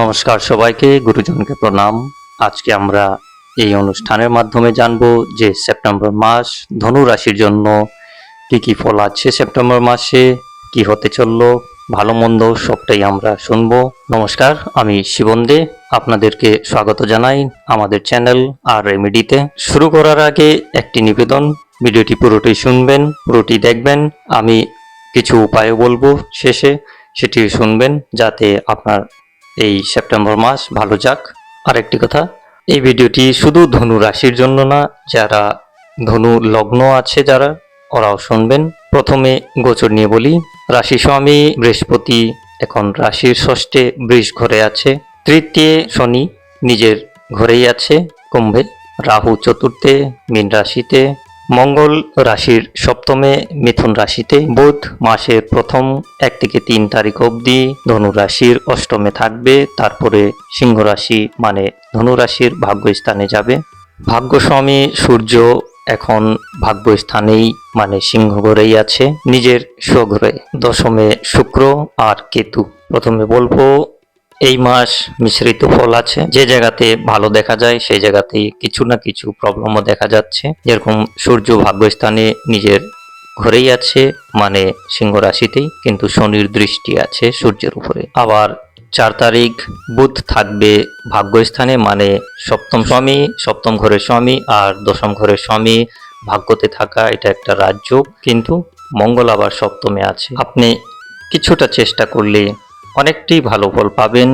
নমস্কার সবাইকে, গুরুজনকে প্রণাম। আজকে আমরা এই অনুষ্ঠানের মাধ্যমে জানব যে সেপ্টেম্বর মাস ধনু রাশির জন্য কি কি ফল আছে সেপ্টেম্বর মাসে, কি হতে চলল, ভালো মন্দ সবটাই আমরা শুনব। নমস্কার, আমি শিবন দে আপনাদেরকে স্বাগত জানাই আমাদের চ্যানেল আর রেমিডিতে। শুরু করার আগে একটি নিবেদন, ভিডিওটি পুরোটি শুনবেন, পুরোটি দেখবেন, আমি কিছু উপায় বলব শেষে সেটি শুনবেন, যাতে আপনার এই সেপ্টেম্বর মাস, ভালো যাক। আরেকটি কথা, এই ভিডিওটি শুধু ধনু রাশির জন্য না, যারা ধনু লগ্ন আছে যারা, ওরাও শুনবেন। প্রথমে গোচর নিয়ে বলি রাশি স্বামী বৃহস্পতি এখন রাশির ষষ্ঠে বৃষ ঘরে আছে। তৃতীয় শনি নিজের ঘরেই আছে, কুম্ভে। রাহু চতুর্থে, মীন রাশিতে মঙ্গল রাশির সপ্তমে মিথুন রাশিতে বুধ মাসের প্রথম এক থেকে তিন তারিখ অবধি ধনু রাশির অষ্টমে থাকবে, তারপরে সিংহ রাশি মানে ধনু রাশির ভাগ্য স্থানে যাবে। ভাগ্যস্বামী সূর্য এখন ভাগ্য স্থানেই মানে সিংহ ঘরেই আছে। নিজের স্বঘরে দশমে শুক্র আর কেতু। প্রথমে বলব এই মাস মিশ্রিত ফল আছে। যে জায়গাতে ভালো দেখা যায়, সেই জায়গাতে কিছু না কিছু প্রবলেমও দেখা যাচ্ছে। যেরকম সূর্য ভাগ্যস্থানে নিজের ঘরেই আছে মানে সিংহ রাশিতেই, কিন্তু শনির দৃষ্টি আছে সূর্যের উপরে। আবার চার তারিখ বুধ থাকবে ভাগ্যস্থানে মানে সপ্তম স্বামী, সপ্তম ঘরের স্বামী আর দশম ঘরের স্বামী ভাগ্যতে থাকা এটা একটা রাজ্য কিন্তু মঙ্গল আবার সপ্তমে আছে। আপনি কিছুটা চেষ্টা করলে অনেকটি ভালো ফল পাবেন।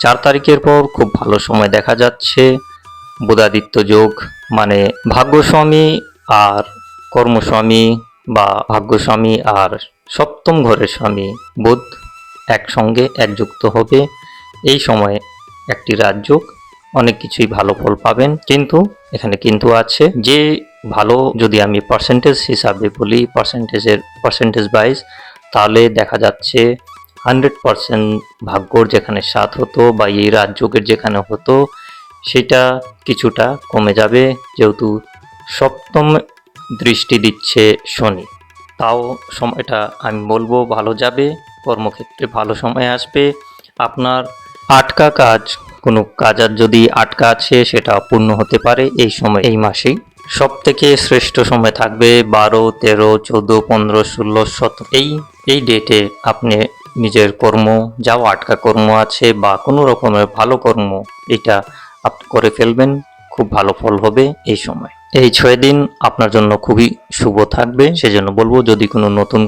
চার তারিখের পর খুব ভালো সময় দেখা যাচ্ছে। বুধাদিত্য যোগ মানে ভাগ্যস্বামী আর কর্মস্বামী বা ভাগ্যস্বামী আর সপ্তম ঘরের স্বামী বুধ একসঙ্গে একযুক্ত হবে। এই সময়ে একটি রাজযোগ অনেক কিছুই ভালো ফল পাবেন। কিন্তু, এখানে কিন্তু আছে যে ভালো যদি আমি পার্সেন্টেজ হিসাবে বলি পার্সেন্টেজের পার্সেন্টেজ ওয়াইজ তাহলে দেখা যাচ্ছে হান্ড্রেড পার্সেন্ট ভাগ্যর যেখানে সাথ হতো বা এই রাজযোগের যেখানে হতো, সেটা কিছুটা কমে যাবে, যেহেতু সপ্তম দৃষ্টি দিচ্ছে শনি। তাও সময়টা আমি বলব, ভালো যাবে, কর্মক্ষেত্রে ভালো সময় আসবে। আপনার আটকা কাজ, কোনো কাজ আর যদি আটকা আছে, সেটা পূর্ণ হতে পারে এই সময়, এই মাসেই। সব থেকে শ্রেষ্ঠ সময় থাকবে বারো, তেরো, চোদ্দ, পনেরো, ষোলো, সতেরো। এই এই ডেটে আপনি নিজের কর্ম যাও আটকা কর্ম আছে বা কোনো রকমের ভালো কর্ম, এটা আপনি করে ফেলবেন, খুব ভালো ফল হবে এই সময়। এই ছয় দিন আপনার জন্য খুবই শুভ থাকবে, সেজন্য বলব যদি কোনো নতুন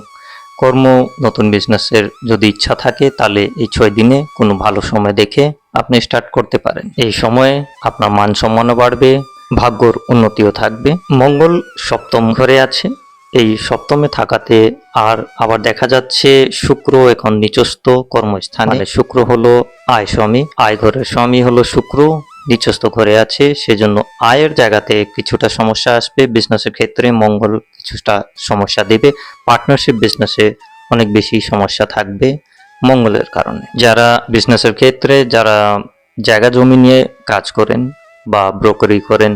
কর্ম, নতুন বিজনেসের যদি ইচ্ছা থাকে, তাহলে এই ছয় দিনে কোনো ভালো সময় দেখে আপনি স্টার্ট করতে পারেন। এই সময়ে আপনার মান সম্মানও বাড়বে, ভাগ্যর উন্নতিও থাকবে। মঙ্গল সপ্তম ঘরে আছে এই সপ্তমে থাকাতে আর আবার দেখা যাচ্ছে শুক্র এখন নিচস্থ কর্মস্থানে। মানে শুক্র হলো আয় স্বামী, আয় ঘরের স্বামী হলো শুক্র, নিচস্থ ঘরে আছে, সেজন্য আয়ের জায়গাতে কিছুটা সমস্যা আসবে। বিজনেসের ক্ষেত্রে মঙ্গল কিছুটা সমস্যা দেবে পার্টনারশিপ বিজনেসে অনেক বেশি সমস্যা থাকবে মঙ্গলের কারণে। যারা বিজনেসের ক্ষেত্রে যারা জায়গা জমি নিয়ে কাজ করেন বা ব্রোকারি করেন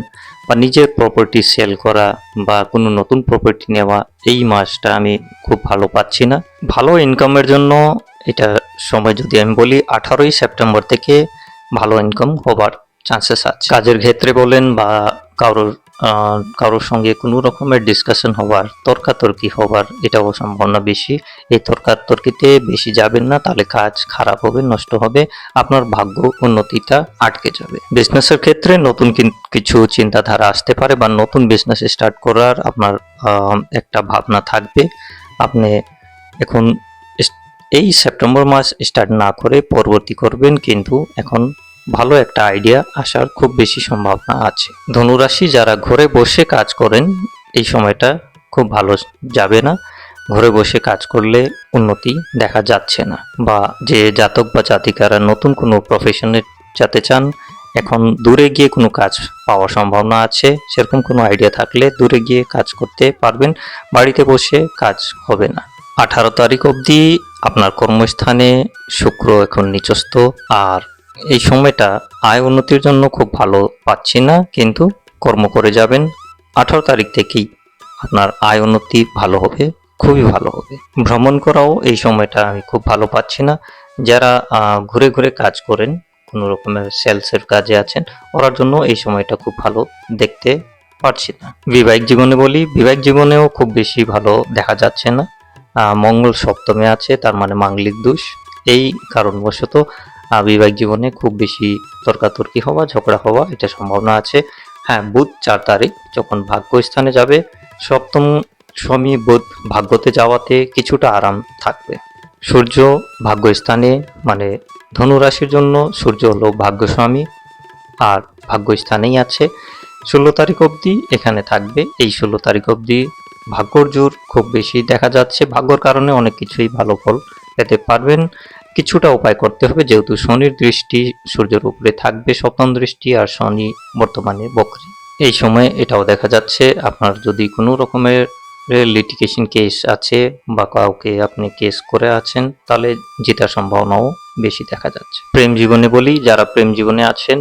বা নিজের প্রপার্টি সেল করা বা কোনো নতুন প্রপার্টি নেওয়া, এই মাসটা আমি খুব ভালো পাচ্ছি না। ভালো ইনকামের জন্য এটা সময় যদি আমি বলি, আঠারোই সেপ্টেম্বর থেকে ভালো ইনকাম হবার চান্সেস আছে। কাজের ক্ষেত্রে বলেন বা কারোর কারোর সঙ্গে কোনো রকমের ডিসকাশন হওয়ার তর্কাতর্কি হওয়ার এটাও সম্ভাবনা বেশি। এই তর্কাতর্কিতে বেশি যাবেন না, তাহলে কাজ খারাপ হবে, নষ্ট হবে, আপনার ভাগ্য উন্নতিটা আটকে যাবে। বিজনেসের ক্ষেত্রে নতুন কিছু চিন্তাধারা আসতে পারে বা নতুন বিজনেস স্টার্ট করার আপনার একটা ভাবনা থাকবে। আপনি এখন এই সেপ্টেম্বর মাস স্টার্ট না করে পরবর্তী করবেন, কিন্তু এখন ভালো একটা আইডিয়া আসার খুব বেশি সম্ভাবনা আছে। ধনুরাশি যারা ঘরে বসে কাজ করেন, এই সময়টা খুব ভালো যাবে না। ঘরে বসে কাজ করলে উন্নতি দেখা যাচ্ছে না। বা যে জাতক বা জাতিকারা নতুন কোনো প্রফেশনে যেতে চান, এখন দূরে গিয়ে কোনো কাজ পাওয়ার সম্ভাবনা আছে। সেরকম কোনো আইডিয়া থাকলে দূরে গিয়ে কাজ করতে পারবেন, বাড়িতে বসে কাজ হবে না। আঠারো তারিখ অবধি আপনার কর্মস্থানে শুক্র এখন নিচস্থ, আর এই সময়টা আয় উন্নতির জন্য খুব ভালো পাচ্ছি না, কিন্তু কর্ম করে যাবেন। আঠারো তারিখ থেকেই আপনার আয় উন্নতি ভালো হবে, খুবই ভালো হবে। ভ্রমণ করাও এই সময়টা আমি খুব ভালো পাচ্ছি না। যারা ঘুরে ঘুরে কাজ করেন, কোনো রকমের সেলসের কাজে আছেন, ওরার জন্য এই সময়টা খুব ভালো দেখতে পারছি না। বিবাহিক জীবনে বলি, বিবাহিক জীবনেও খুব বেশি ভালো দেখা যাচ্ছে না। মঙ্গল সপ্তমে আছে, তার মানে মাঙ্গলিক দোষ। এই কারণবশত বিবাহিক জীবনে খুব বেশি তর্কাতর্কি হওয়া, ঝগড়া হওয়া, এটা সম্ভাবনা আছে। হ্যাঁ বুধ চার তারিখ, যখন ভাগ্য স্থানে যাবে, সপ্তম স্বামী বুধ ভাগ্যতে যাওয়াতে কিছুটা আরাম থাকবে। সূর্য ভাগ্যস্থানে মানে ধনুরাশির জন্য সূর্য হলো ভাগ্যস্বামী, আর ভাগ্যস্থানেই আছে। ষোলো তারিখ অবধি এখানে থাকবে। এই ষোলো তারিখ অবধি ভাগ্যর জোর খুব বেশি দেখা যাচ্ছে। ভাগ্যর কারণে অনেক কিছুই ভালো ফল পেতে পারবেন। কিছুটা উপায় করতে হবে, যেহেতু শনির দৃষ্টি সূর্যের উপরে থাকবে সপ্তম দৃষ্টি আর শনি বর্তমানে বকরি। এই সময় এটাও দেখা যাচ্ছে, আপনার যদি কোনো রকমের লিটিগেশন কেস আছে বা কাউকে আপনি কেস করে আছেন, তাহলে জেতার সম্ভাবনাও বেশি দেখা যাচ্ছে। প্রেম জীবনে বলি, যারা প্রেম জীবনে আছেন,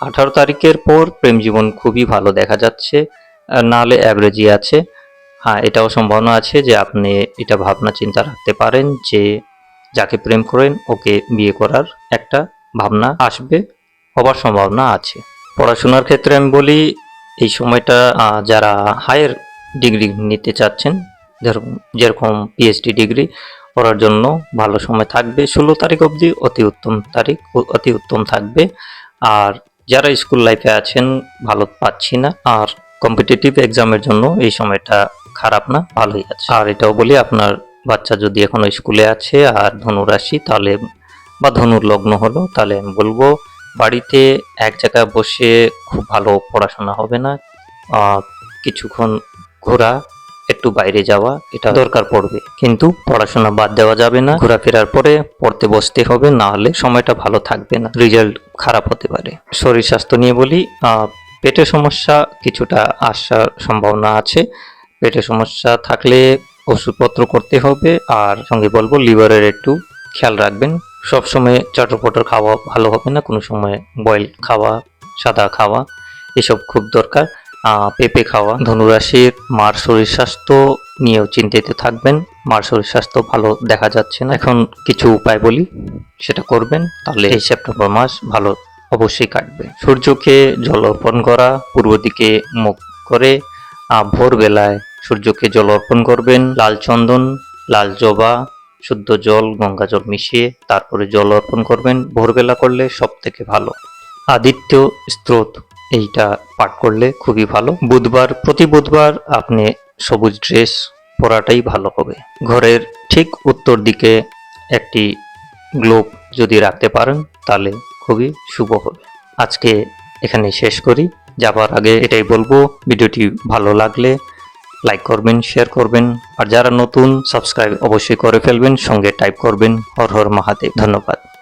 আঠারো তারিখের পর প্রেম জীবন খুবই ভালো দেখা যাচ্ছে, আর না হলে অ্যাভারেজই আছে। হ্যাঁ এটাও সম্ভাবনা আছে যে আপনি এটা ভাবনা চিন্তা রাখতে পারেন যে যাকে প্রেম করেন, ওকে বিয়ে করার একটা ভাবনা আসবে, হবার সম্ভাবনা আছে। পড়াশোনার ক্ষেত্রে আমি বলি, এই সময়টা যারা হায়ার ডিগ্রি নিতে চাচ্ছেন, যেরকম পিএইচডি ডিগ্রি করার জন্য ভালো সময় থাকবে। ষোলো তারিখ অবধি অতি উত্তম তারিখ অতি উত্তম থাকবে। আর যারা স্কুল লাইফে আছেন, ভালো পাচ্ছি না। আর কম্পিটিটিভ এক্সামের জন্য এই সময়টা খারাপ না, ভালোই আছে। আর এটাও বলি, আপনার বাচ্চা যদি এখনও স্কুলে আছে আর ধনুরাশি তাহলে বা ধনুর লগ্ন হলো, তাহলে আমি বলব বাড়িতে এক জায়গায় বসে খুব ভালো পড়াশোনা হবে না। কিছুক্ষণ ঘোরা, একটু বাইরে যাওয়া, এটা দরকার পড়বে। কিন্তু পড়াশোনা বাদ দেওয়া যাবে না। ঘোরাফেরার পরে পড়তে বসতে হবে, না হলে সময়টা ভালো থাকবে না। রেজাল্ট খারাপ হতে পারে। শরীর স্বাস্থ্য নিয়ে বলি পেটের সমস্যা কিছুটা আসার সম্ভাবনা আছে। পেটের সমস্যা থাকলে ওষুধপত্র করতে হবে আর সঙ্গে বলব লিভারের একটু খেয়াল রাখবেন। সবসময় চটরপটর খাওয়া ভালো হবে না, কোনো সময় বয়েল খাওয়া, সাদা খাওয়া, এসব খুব দরকার। পেঁপে খাওয়া, ধনুরাশির, মার শরীর স্বাস্থ্য নিয়েও চিন্তিত থাকবেন। মার শরীর স্বাস্থ্য ভালো দেখা যাচ্ছে না। এখন কিছু উপায় বলি, সেটা করবেন, তাহলে এই সেপ্টেম্বর মাস ভালো অবশ্যই কাটবে। সূর্যকে জল অর্পণ করা, পূর্ব দিকে মুখ করে ভোরবেলায় সূর্যকে জল অর্পণ করবেন, লাল চন্দন, লাল জবা, শুদ্ধ জল, গঙ্গা জল মিশিয়ে তারপরে জল অর্পণ করবেন। ভোরবেলা করলে সব থেকে ভালো। আদিত্য স্রোত, এইটা পাঠ করলে খুবই ভালো। বুধবার, প্রতি বুধবার আপনি সবুজ ড্রেস পরাটাই ভালো হবে। ঘরের ঠিক উত্তর দিকে একটি গ্লোব যদি রাখতে পারেন, তাহলে খুবই শুভ হবে। আজকে এখানে শেষ করি। যাবার আগে এটাই বলব, ভিডিওটি ভালো লাগলে লাইক করবেন শেয়ার করবেন, আর যারা নতুন সাবস্ক্রাইব অবশ্যই করে ফেলবেন, সঙ্গে টাইপ করবেন। হর হর মহাদেব, ধন্যবাদ।